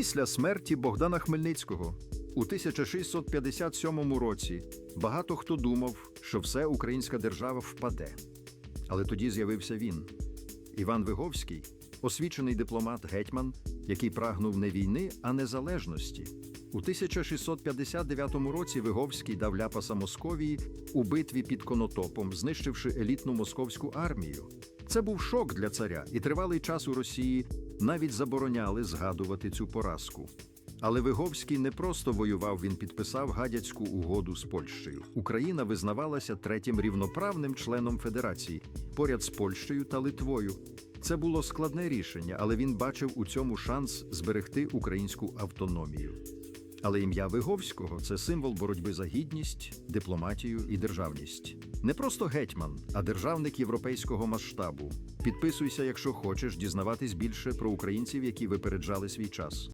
Після смерті Богдана Хмельницького у 1657 році багато хто думав, що все українська держава впаде. Але тоді з'явився він, Іван Виговський, освічений дипломат-гетьман, який прагнув не війни, а незалежності. У 1659 році Виговський дав ляпаса Московії у битві під Конотопом, знищивши елітну московську армію. Це був шок для царя, і тривалий час у Росії навіть забороняли згадувати цю поразку. Але Виговський не просто воював, він підписав гадяцьку угоду з Польщею. Україна визнавалася третім рівноправним членом Федерації поряд з Польщею та Литвою. Це було складне рішення, але він бачив у цьому шанс зберегти українську автономію. Але ім'я Виговського це символ боротьби за гідність, дипломатію і державність. Не просто гетьман, а державник європейського масштабу. Підписуйся, якщо хочеш дізнаватись більше про українців, які випереджали свій час.